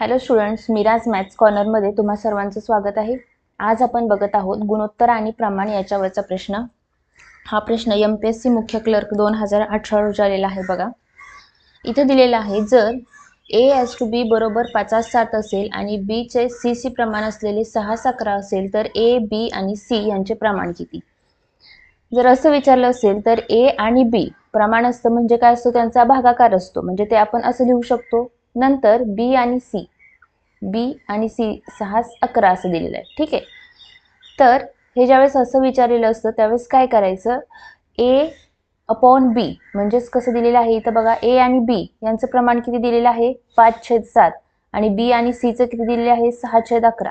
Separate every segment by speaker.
Speaker 1: Hello students Miraj maths कॉर्नरमध्ये तुम्हा सर्वांचं स्वागत आहे. आज आपण बघत आहोत गुणोत्तर आणि प्रमाण याच्यावरचा प्रश्न. हा प्रश्न एम पी एस सी मुख्य क्लर्क दोन हजार अठरा रोजी आलेला आहे बघा. इथं दिलेलं आहे जर ए एस टू बी बरोबर पाचास सात असेल आणि बीचे सी सी प्रमाण असलेले सहा अकरा असेल तर ए बी आणि सी यांचे प्रमाण किती? जर असं विचारलं असेल तर ए आणि बी प्रमाण असतं म्हणजे काय असतं? त्यांचा भागाकार असतो. म्हणजे ते आपण असं लिहू शकतो. नंतर बी आणि सी बी आणि सी सहा अकरा असं दिलेलं आहे. ठीक आहे? तर हे ज्यावेळेस असं विचारलेलं असतं त्यावेळेस काय करायचं? ए अपॉन बी म्हणजेच कसं दिलेलं आहे? इथं बघा ए आणि बी यांचं प्रमाण किती दिलेलं आहे? पाच छेद सात. आणि बी आणि सीचं किती दिलेलं आहे? सहा छेद अकरा.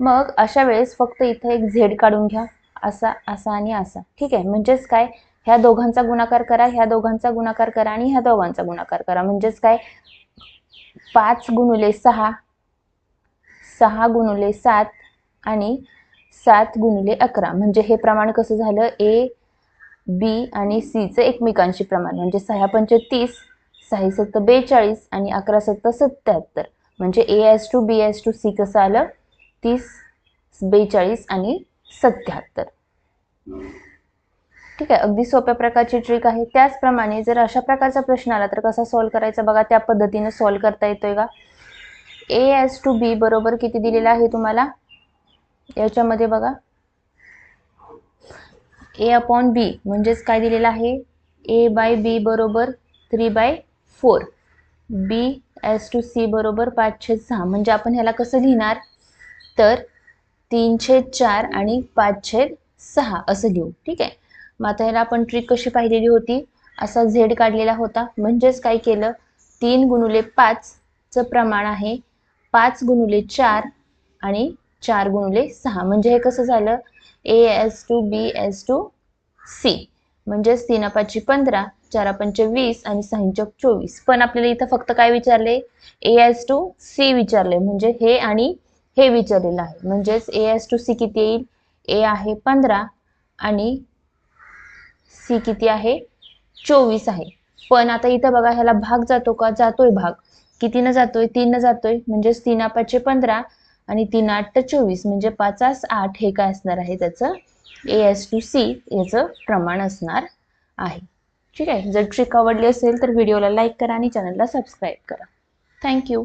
Speaker 1: मग अशा वेळेस फक्त इथं एक झेड काढून घ्या. असा असा आणि असा. ठीक आहे? म्हणजेच काय? ह्या दोघांचा गुणाकार करा ह्या दोघांचा गुणाकार करा आणि ह्या दोघांचा गुणाकार करा. म्हणजेच काय? पाच गुणुले सहा. सहा गुणुले सात आणि सात गुणुले अकरा. म्हणजे हे प्रमाण कसं झालं? ए बी आणि सीचं एकमेकांशी प्रमाण. म्हणजे सहा पंच तीस सहा सत्त बेचाळीस आणि अकरा सत्त सत्याहत्तर. म्हणजे A is to B is to C कसं आलं? तीस बेचाळीस आणि सत्याहत्तर. ठीक आहे अगदी सोप्या प्रकारची ट्रिक आहे. त्याचप्रमाणे जर अशा प्रकारचा प्रश्न आला तर कसा सॉल्व करायचा? बघा त्या पद्धतीने सॉल्व करता येतोय का? ए एस टू बी बरोबर किती दिलेला आहे तुम्हाला? याच्यामध्ये बघा. ए अपॉन बी म्हणजेच काय दिलेलं आहे? ए बाय बी बरोबर three by four B is to C बरोबर पाचशे सहा. म्हणजे आपण ह्याला कसं लिहिणार? तर तीनशे चार आणि पाचशे सहा असं लिहू. ठीक आहे? मग आता ह्याला आपण ट्रिक कशी पाहिलेली होती? असा झेड काढलेला होता. म्हणजेच काय केलं? तीन गुणुले पाचचं प्रमाण आहे. पाच गुणुले चार आणि चार गुणुले सहा. म्हणजे हे कसं झालं? A is to B is to C म्हणजेच तीन अपाची पंधरा चार पंचे वीस आणि सहांचक चोवीस. पण आपल्याला इथं फक्त काय विचारले? ए एस टू सी विचारले. म्हणजे हे आणि हे विचारलेलं आहे. म्हणजेच ए एस टू सी किती येईल? ए आहे पंधरा आणि सी किती आहे? चोवीस आहे. पण आता इथं बघा ह्याला भाग जातो का? जातोय भाग. कितीनं जातोय? तीननं जातोय. म्हणजेच तीन पाचशे पंधरा आणि तीन आठ चोवीस. म्हणजे पाचास आठ हे काय असणार आहे? त्याचं ए एस टू सी याचं प्रमाण असणार आहे. ठीक आहे? जर ट्रिक आवडली असेल तर व्हिडिओला लाईक करा आणि चॅनलला सबस्क्राईब करा. थँक्यू